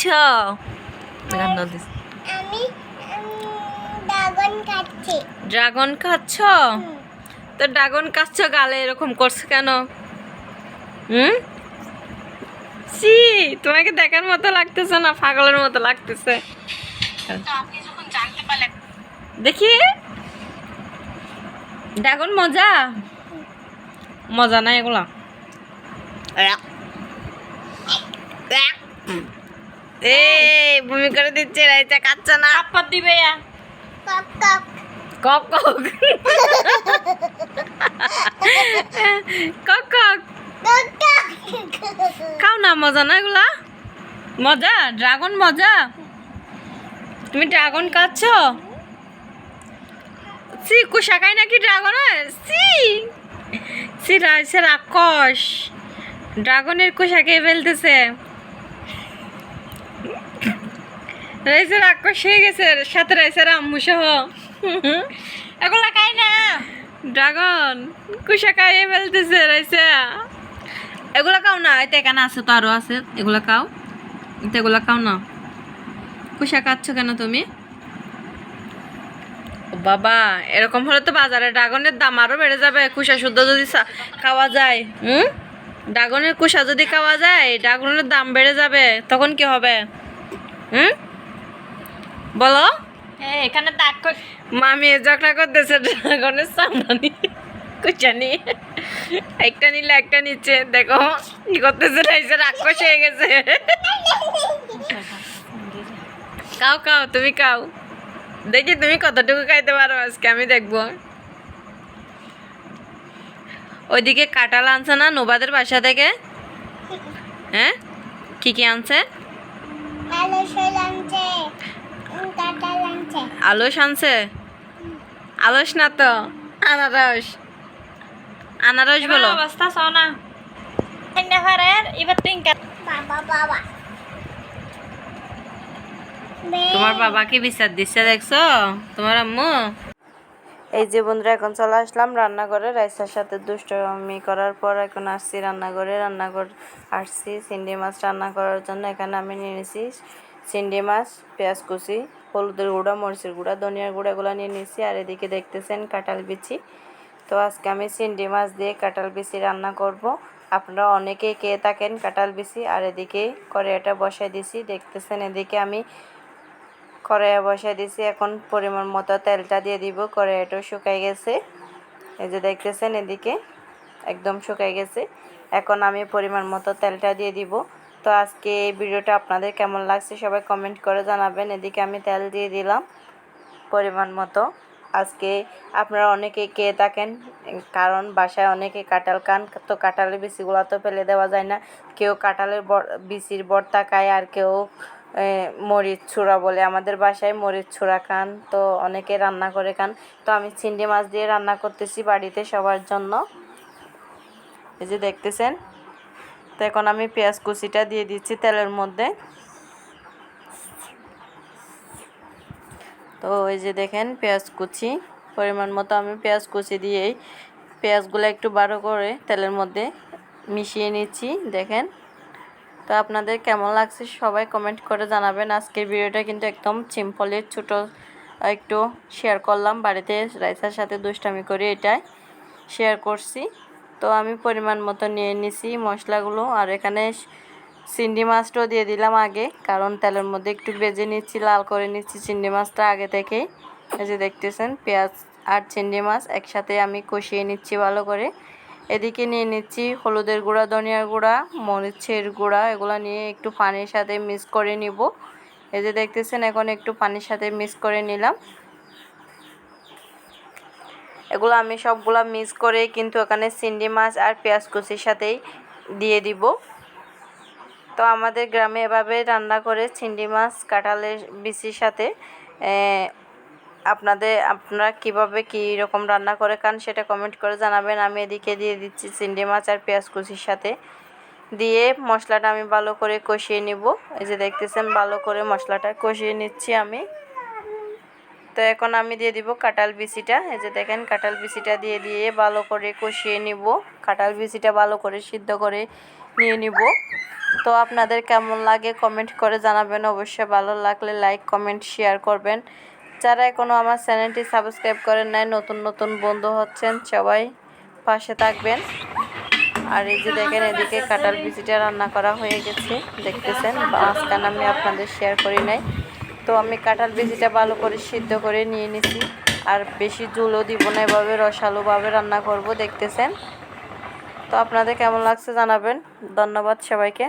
ছ। গান দিস আমি ড্রাগন খাচ্ছি ড্রাগন খাচ্ছ? তো ড্রাগন খাচ্ছ গালে এরকম করছে কেন? হুম? সি তোমাকে দেখার মতো লাগতেছে না পাগলের মতো লাগতেছে। দেখি। ড্রাগন মজা? মজা নাই এগুলা। এ ভূমি করে দিচ্ছে রাইতা কাচ্চা না। থাপ্পড় দিবে ইয়া। কক কক। কক কক। কক খাও না মজা না এগুলা? মজা? ড্রাগন মজা? তুমি ড্রাগন খাচ্ছ? সি কুশাকাই নাকি ড্রাগন সি সি রাইসের আকশ ড্রাগনের কুশাকে ফেলতেছে। রাইসে রাক্ষস হয়ে গেছে সাথে রাইসের আম্মু সহ। এগুলা খাই না? ড্রাগন কুসা খাইয়ে ফেলতেছে রাইসা এগুলা খাও না? এতে এখানে আছে তো আরও আছে। এগুলা খাও এতে এগুলা খাও না? কুসা খাচ্ছ কেন তুমি? বাবা এরকম হলে তো বাজারে ড্রাগনের দাম আরও বেড়ে যাবে। কুসা শুদ্ধ যদি খাওয়া যায় হুম? ড্রাগনের কুসা যদি খাওয়া যায় ড্রাগনের দাম বেড়ে যাবে তখন কি হবে? হুম? বলো? এখানে দাগ মামি ঝগড়া করতেছে ড্রাগনের সামনে। নিয়ে কুচা নিয়ে একটা নিলে একটা নিচ্ছে। দেখো কি করতেছে রাইসে রাক্ষস হয়ে গেছে। খাও খাও তুমি খাও। দেখি তুমি কতটুকু খাইতে পারো আজকে আমি দেখব। ওইদিকে কাঁঠাল আনছে না নোবাদের বাসা থেকে? হ্যাঁ? কি কি আনছে। আলস আনছে? আলস না তো? আনারস। আনারস বলো। অবস্থা সোনা এনে এবার টিঙ্কা বাবা বাবা। তোমার বাবা কি বিচার দিচ্ছে দেখছ? তোমার আম্মু? এই যে বন্ধুরা এখন চলে আসলাম রান্নাঘরে। রাইসার সাথে দুষ্টমি করার পর এখন আসছি রান্নাঘরে। রান্নাঘর আসছি চিংড়ি মাছ রান্না করার জন্য। এখানে আমি নিয়ে নিয়েছি চিংড়ি মাছ পেঁয়াজ কুচি। হলুদের গুঁড়া, মরিচের গুঁড়া, ধনিয়ার গুঁড়াগুলো নিয়ে নিয়েছি আর এদিকে দেখতেছেন কাঁঠাল বিচি। তো আজকে আমি চিংড়ি মাছ দিয়ে কাঁঠাল বিচি রান্না করব। আপনারা অনেকেই খেয়ে থাকেন কাঁঠাল বিচি আর এদিকে কড়াইটা বসাই দিছি। দেখতেছেন এদিকে আমি কড়াইয়া বসাই দিছি। এখন পরিমাণ মতো তেলটা দিয়ে দিব। কড়াইটাও শুকাই গেছে। এই যে দেখতেছেন এদিকে একদম শুকাই গেছে। এখন আমি পরিমাণ মতো তেলটা দিয়ে দিব। তো আজকে এই ভিডিওটা আপনাদের কেমন লাগছে সবাই কমেন্ট করে জানাবেন। এদিকে আমি তেল দিয়ে দিলাম পরিমাণ মতো। আজকে আপনারা অনেকে খেয়ে থাকেন, কারণ বাসায় অনেকে কাঁঠাল খান, তো কাঁঠালের বিচিগুলো তো ফেলে দেওয়া যায় না। কেউ কাঁঠালের বিচির বর্তা খায় আর কেউ মরিচ ছুঁড়া বলে। আমাদের বাসায় মরিচ ছুঁড়া খান, তো অনেকে রান্না করে খান। তো আমি চিংড়ি মাছ দিয়ে রান্না করতেছি বাড়িতে সবার জন্য। এই যে দেখতেছেন তো এখন আমি পেঁয়াজ কুচিটা দিয়ে দিচ্ছি তেলের মধ্যে। তো এই যে দেখেন পেঁয়াজ কুচি, পরিমাণ মতো আমি পেঁয়াজ কুচি দিয়েই পেঁয়াজগুলো একটু বারো করে তেলের মধ্যে মিশিয়ে নিচ্ছি, দেখেন। তো আপনাদের কেমন লাগছে সবাই কমেন্ট করে জানাবেন। আজকের ভিডিওটা কিন্তু একদম সিম্পলের ছোটো, একটু শেয়ার করলাম। বাড়িতে রাইসার সাথে দুষ্টামি করে এটাই শেয়ার করছি। তো আমি পরিমাণ মতো নিয়ে নিছি মশলাগুলো। আর এখানে চিংড়ি মাছটাও দিয়ে দিলাম আগে, কারণ তেলের মধ্যে একটু ভেজে নিচ্ছি, লাল করে নিচ্ছি চিংড়ি মাছটা আগে থেকেই। এই যে দেখতেছেন, পেঁয়াজ আর চিংড়ি মাছ একসাথে আমি কষিয়ে নিচ্ছি ভালো করে। এদিকে নিয়ে নিচ্ছি হলুদের গুঁড়া, ধনিয়ার গুঁড়া, মরিচের গুঁড়া, এগুলো নিয়ে একটু পানির সাথে মিক্স করে নিব। এই যে দেখতেছেন, এখন একটু পানির সাথে মিক্স করে নিলাম। এগুলো আমি সবগুলো মিক্স করে কিন্তু এখানে চিংড়ি মাছ আর পেঁয়াজ কুচির সাথেই দিয়ে দিব। তো আমাদের গ্রামে এভাবে রান্না করে চিংড়ি মাছ, কাঁঠালের বিচির সাথে আপনাদের, আপনারা কীভাবে কী রকম রান্না করে খান সেটা কমেন্ট করে জানাবেন। আমি এদিকে দিয়ে দিচ্ছি চিংড়ি মাছ আর পেঁয়াজ কুচির সাথে। দিয়ে মশলাটা আমি ভালো করে কষিয়ে নিব। এই যে দেখতেছেন, ভালো করে মশলাটা কষিয়ে নিচ্ছি আমি। তো এখন আমি দিয়ে দিব কাঁঠাল বিচিটা। এই যে দেখেন, কাঁঠাল বিচিটা দিয়ে দিয়ে ভালো করে কষিয়ে নিব। কাঁঠাল বিচিটা ভালো করে সিদ্ধ করে নিয়ে নিব। তো আপনাদের কেমন লাগে কমেন্ট করে জানাবেন। অবশ্যই ভালো লাগলে লাইক, কমেন্ট, শেয়ার করবেন। যারা এখনও আমার চ্যানেলটি সাবস্ক্রাইব করেন নাই, নতুন নতুন বন্ধু হচ্ছেন, সবাই পাশে থাকবেন। আর এই যে দেখেন, এদিকে কাঁঠাল বিচিটা রান্না করা হয়ে গেছে। দেখতেছেন, মাঝখানে আমি আপনাদের শেয়ার করি নাই। তো আমি কাঁঠাল বেজিটা ভালো করে সিদ্ধ করে নিয়ে নিছি। আর বেশি জুলও দিব না, এভাবে রসালোভাবে রান্না করব, দেখতেছেন? তো আপনাদের কেমন লাগছে জানাবেন। ধন্যবাদ সবাইকে।